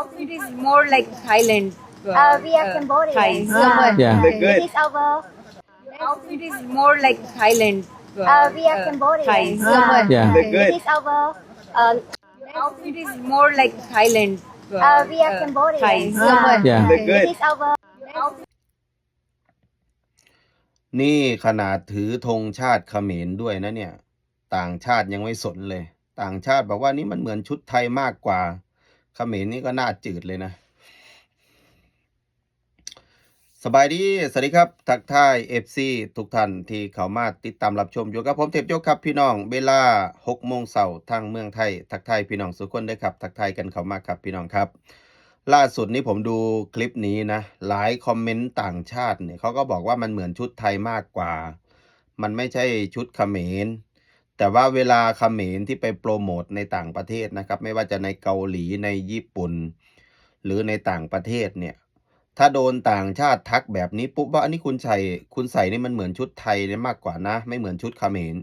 outfit is more like Thailand. Uh, we are Cambodian. Thais. Uh, Yeah. Look good. It is our. Outfit is more like Thailand. Uh, we are Cambodian. Thais. Uh, Yeah. Look good. It is our. Uh, Outfit is more like Thailand. uh, we are Cambodian. Thais. Uh, Yeah. Look good. It is our. นี่ขนาดถือธงชาติเขมรด้วยนะเนี่ย ต่างชาติยังไม่สนเลย ต่างชาติบอกว่านี่มันเหมือนชุดไทยมากกว่า เขมรนี่ก็น่าจืดเลยนะ สบายดี สวัสดีครับ ทักทายเอฟซีทุกท่านที่เข้ามาติดตามรับชมอยู่กับผมเทพยกครับพี่น้อง เวลา6โมงเสาร์ทางเมืองไทย ทักทายพี่น้องสุกคนได้ครับ ทักทายกันเข้ามาครับพี่น้องครับ ล่าสุดนี้ผมดูคลิปนี้นะ หลายคอมเมนต์ต่างชาติเนี่ยเขาก็บอกว่ามันเหมือนชุดไทยมากกว่า มันไม่ใช่ชุดเขมร แต่ว่าเวลาเขมรที่ไปโปรโมทในต่างประเทศนะครับ ไม่ว่าจะในเกาหลีในญี่ปุ่น หรือในต่างประเทศเนี่ย ถ้าโดนต่างชาติทักแบบนี้ปุ๊บว่าอันนี้คุณใส่คุณใส่นี่มันเหมือนชุดไทยเนี่ยมากกว่านะ ไม่เหมือนชุดเขมร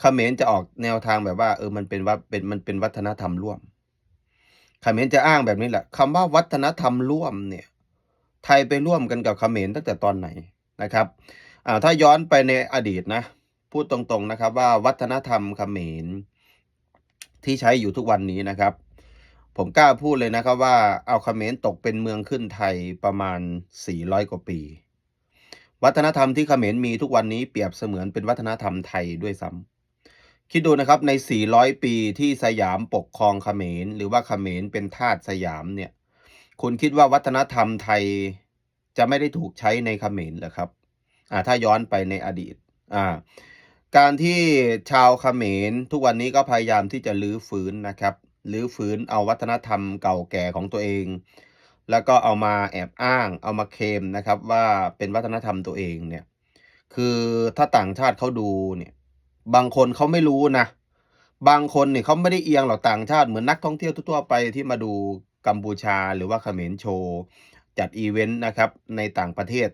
เขมรจะออกแนวทางแบบว่า เออมันเป็นว่าเป็นมันเป็นวัฒนธรรมร่วมเขมรจะอ้างแบบนี้แหละคำว่าวัฒนธรรมร่วมเนี่ย ไทยไปร่วมกันกับเขมรตั้งแต่ตอนไหนนะครับอ่าถ้าย้อนไปในอดีตนะ พูดตรงๆนะครับว่าวัฒนธรรมเขมรที่ใช้อยู่ทุกวันนี้นะครับ ผมกล้าพูดเลยนะครับว่าเอาเขมรตกเป็นเมืองขึ้นไทยประมาณ 400 กว่าปี วัฒนธรรมที่เขมรมีทุกวันนี้เปรียบเสมือนเป็นวัฒนธรรมไทยด้วยซ้ำคิดดูนะครับใน 400 ปีที่สยามปกครองเขมรหรือว่าเขมรเป็นทาสสยามเนี่ยคุณคิดว่าวัฒนธรรมไทยจะไม่ได้ถูกใช้ในเขมรเหรอครับอ่าถ้าย้อนไปในอดีตอ่า การที่ชาวเขมรทุกวันนี้ก็พยายามที่จะลื้อฟื้นนะครับลื้อฟื้นเอาวัฒนธรรมเก่าแก่ของตัวเอง แล้วก็เอามาแอบอ้าง เอามาเคลมนะครับว่าเป็นวัฒนธรรมตัวเองเนี่ย คือถ้าต่างชาติเขาดูเนี่ย บางคนเขาไม่รู้นะ บางคนเนี่ยเขาไม่ได้เอียงหรอกต่างชาติเหมือนนักท่องเที่ยวทั่วไปที่มาดูกัมพูชาหรือว่าเขมรโชว์จัดอีเวนต์นะครับในต่างประเทศ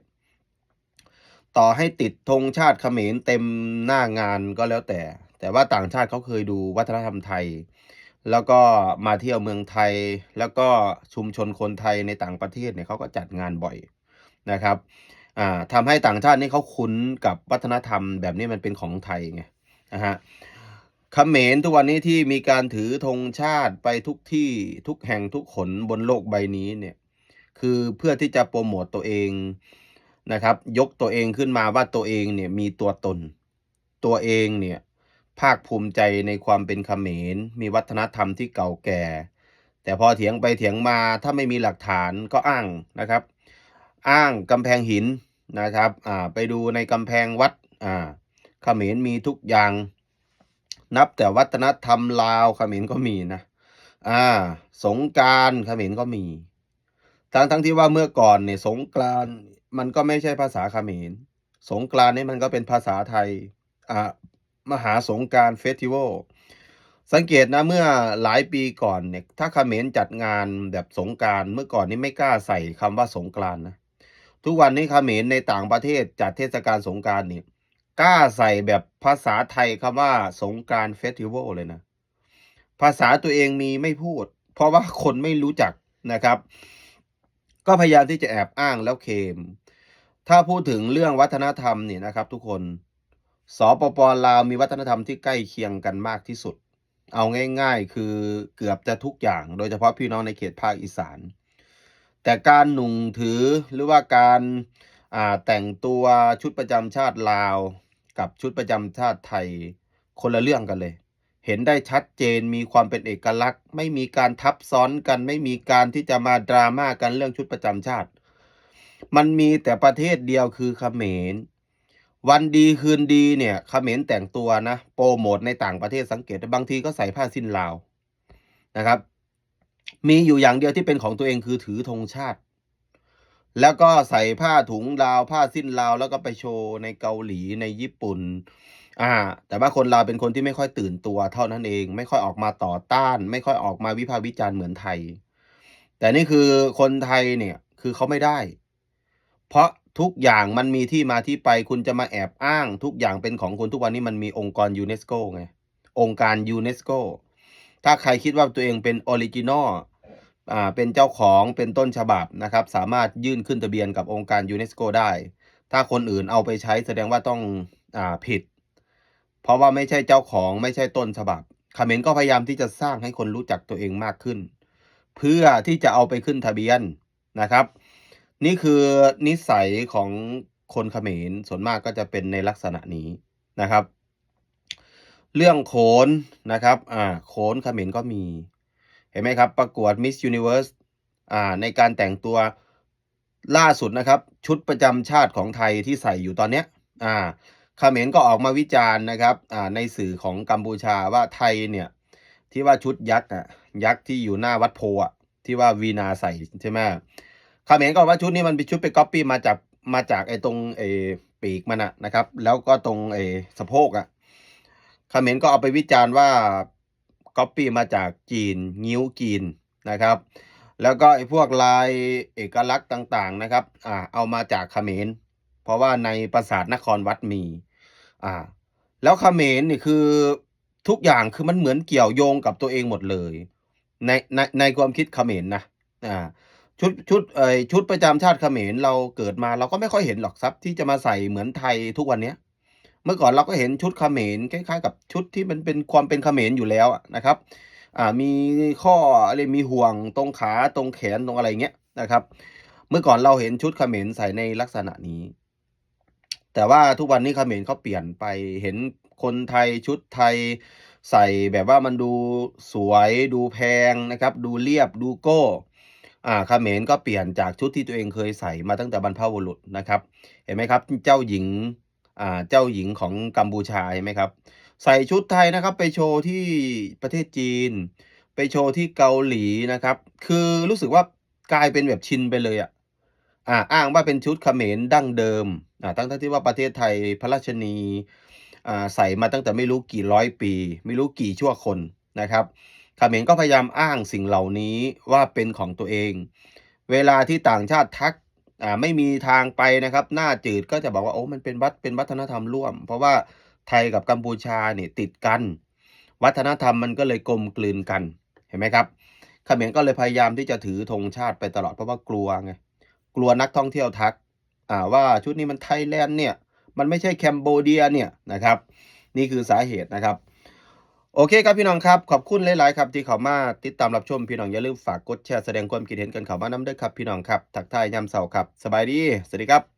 ต่อให้ติดธงชาติเขมรเต็มหน้างานก็แล้วแต่ แต่ว่าต่างชาติเขาเคยดูวัฒนธรรมไทย แล้วก็มาเที่ยวเมืองไทย แล้วก็ชุมชนคนไทยในต่างประเทศเนี่ยเขาก็จัดงานบ่อยนะครับอ่าทำให้ต่างชาตินี่เขาคุ้นกับวัฒนธรรมแบบนี้มันเป็นของไทยไงนะฮะเขมรทุกวันนี้ที่มีการถือธงชาติไปทุกที่ทุกแห่งทุกขนบนโลกใบนี้เนี่ยคือเพื่อที่จะโปรโมตตัวเอง นะครับ ยกตัวเองขึ้นมาว่าตัวเองเนี่ยมีตัวตน ตัวเองเนี่ยภาคภูมิใจในความเป็นเขมร มีวัฒนธรรมที่เก่าแก่ แต่พอเถียงไปเถียงมาถ้าไม่มีหลักฐานก็อ้างนะครับ อ้างกำแพงหินนะครับอ่าไปดูในกำแพงวัดอ่าเขมรมีทุกอย่าง นับแต่วัฒนธรรมลาวเขมรก็มีนะอ่าสงการเขมรก็มี ทั้งทั้งที่ว่าเมื่อก่อนเนี่ยสงกานต์ มันก็ไม่ใช่ภาษาเขมร สงกรานนี่มันก็เป็นภาษาไทยอ่ามหาสงการเฟสติวัลสังเกตนะเมื่อหลายปีก่อนเนี่ยถ้าเขมรจัดงานแบบสงการเมื่อก่อนนี่ไม่กล้าใส่คำว่าสงกรานนะทุกวันนี้เขมรในต่างประเทศจัดเทศกาลสงการนี่กล้าใส่แบบภาษาไทยคำว่าสงการเฟสติวัลเลยนะ ภาษาตัวเองมีไม่พูด เพราะว่าคนไม่รู้จักนะครับ ก็พยายามที่จะแอบอ้างแล้วเคม ถ้าพูดถึงเรื่องวัฒนธรรมเนี่ยนะครับ ทุกคนสปปลาวมีวัฒนธรรมที่ใกล้เคียงกันมากที่สุด เอาง่าย ๆ คือเกือบจะทุกอย่าง โดยเฉพาะพี่น้องในเขตภาคอีสาน แต่การหนุ่งถือหรือว่าการาแต่งตัวชุดประจำชาติลาว กับชุดประจำชาติไทยคนละเรื่องกันเลย เห็นได้ชัดเจนมีความเป็นเอกลักษณ์ ไม่มีการทับซ้อนกัน ไม่มีการที่จะมาดราม่ากันเรื่องชุดประจำชาติ มันมีแต่ประเทศเดียวคือเขมร วันดีคืนดีเนี่ยเขมรแต่งตัวนะ โปรโมทในต่างประเทศสังเกตบางทีก็ใส่ผ้าสิ้นลาวนะครับ มีอยู่อย่างเดียวที่เป็นของตัวเองคือถือธงชาติ แล้วก็ใส่ผ้าถุงลาวผ้าสิ้นลาว แล้วก็ไปโชว์ในเกาหลีในญี่ปุ่น อ่า แต่ว่าคนลาวเป็นคนที่ไม่ค่อยตื่นตัวเท่านั้นเอง ไม่ค่อยออกมาต่อต้าน ไม่ค่อยออกมาวิพากษ์วิจารณ์เหมือนไทย แต่นี่คือคนไทยเนี่ยคือเขาไม่ได้ เพราะทุกอย่างมันมีที่มาที่ไปคุณจะมาแอบอ้าง ทุกอย่างเป็นของคุณทุกวันนี้มันมีองค์กรยูเนสโกไงองค์การยูเนสโกถ้าใครคิดว่าตัวเองเป็นออริจินอลอ่าเป็นเจ้าของเป็นต้นฉบับนะครับ สามารถยื่นขึ้นทะเบียนกับองค์การยูเนสโกได้ ถ้าคนอื่นเอาไปใช้แสดงว่าต้องอ่าผิด เพราะว่าไม่ใช่เจ้าของไม่ใช่ต้นฉบับเขมรก็พยายามที่จะสร้างให้คนรู้จักตัวเองมากขึ้น เพื่อที่จะเอาไปขึ้นทะเบียนนะครับ นี่คือนิสัยของคนเขมรส่วนมากก็จะเป็นในลักษณะนี้นะครับ เรื่องโขนนะครับอ่าโขนเขมรก็มี เห็นไหมครับ ประกวด Miss Universe อ่าในการแต่งตัวล่าสุดนะครับ ชุดประจำชาติของไทยที่ใส่อยู่ตอนเนี้ยอ่า เขมรก็ออกมาวิจารณ์นะครับในสื่อของกัมพูชาว่าไทยเนี่ยที่ว่าชุดยักษ์อะยักษ์ที่อยู่หน้าวัดโพอะที่ว่าวีนาใส่ใช่ไหมเขมรก็บอกว่าชุดนี้มันเป็นชุดไปก๊อปปี้มาจากมาจากไอ้ตรงไอ้ปีกมันอะนะครับ แล้วก็ตรงไอ้สะโพกอะเขมรก็เอาไปวิจารณ์ว่าก๊อปปี้มาจากจีนงิ้วจีนนะครับ แล้วก็ไอ้พวกลายเอกลักษณ์ต่างๆนะครับอ่าเอามาจากเขมรเพราะว่าในปราสาทนครวัดมี อ่า แล้วเขมรนี่คือทุกอย่างคือมันเหมือนเกี่ยวโยงกับตัวเองหมดเลย ในในในความคิดเขมรนะอ่าชุดชุดเอ่ชุดประจำชาติเขมรเราเกิดมาเราก็ไม่ค่อยเห็นหรอกครับที่จะมาใส่เหมือนไทยทุกวันเนี้ย เมื่อก่อนเราก็เห็นชุดเขมรคล้ายๆ กับชุดที่มันเป็นความเป็นเขมรอยู่แล้วนะครับ อ่ามีข้ออะไรมีห่วงตรงขาตรงแขนตรงอะไรเงี้ยนะครับ เมื่อก่อนเราเห็นชุดเขมรใส่ในลักษณะนี้ แต่ว่าทุกวันนี้เขมรเขาเปลี่ยนไปเห็นคนไทยชุดไทยใส่แบบว่ามันดูสวยดูแพงนะครับ ดูเรียบดูโก้อ่าเขมรก็เปลี่ยนจากชุดที่ตัวเองเคยใส่มาตั้งแต่บรรพบุรุษนะครับ เห็นไหมครับ เจ้าหญิงอ่าเจ้าหญิงของกัมพูชาเห็นไหมครับ ใส่ชุดไทยนะครับ ไปโชว์ที่ประเทศจีน ไปโชว์ที่เกาหลีนะครับ คือรู้สึกว่ากลายเป็นแบบชินไปเลยอะอ่าอ้างว่าเป็นชุดเขมรดั้งเดิม อ่าทั้งที่ว่าประเทศไทยพระราชนีใส่มาตั้งแต่ไม่รู้กี่ร้อยปี ไม่รู้กี่ชั่วคนนะครับเขมรก็พยายามอ้างสิ่งเหล่านี้ว่าเป็นของตัวเอง เวลาที่ต่างชาติทักไม่มีทางไปนะครับ หน้าจืดก็จะบอกว่าโอ้มันเป็นวัดเป็นวัฒนธรรมร่วม เพราะว่าไทยกับกัมพูชาเนี่ยติดกัน วัฒนธรรมมันก็เลยกลมกลืนกันเห็นไหมครับเขมรก็เลยพยายามที่จะถือธงชาติไปตลอดเพราะว่ากลัวไงกลัวนักท่องเที่ยวทัก อ่าว่าชุดนี้มันไทยแลนด์เนี่ย มันไม่ใช่แคนเบเดียเนี่ยนะครับ นี่คือสาเหตุนะครับ โอเคครับพี่น้องครับ ขอบคุณหลาย ๆ ครับที่เข้ามาติดตามรับชมพี่น้องอย่าลืมฝากกดแชร์แสดงความคิดเห็นกันเข้ามาน้ำด้อครับพี่น้องครับทักทายยามเสาร์ครับ สบายดี สวัสดีครับ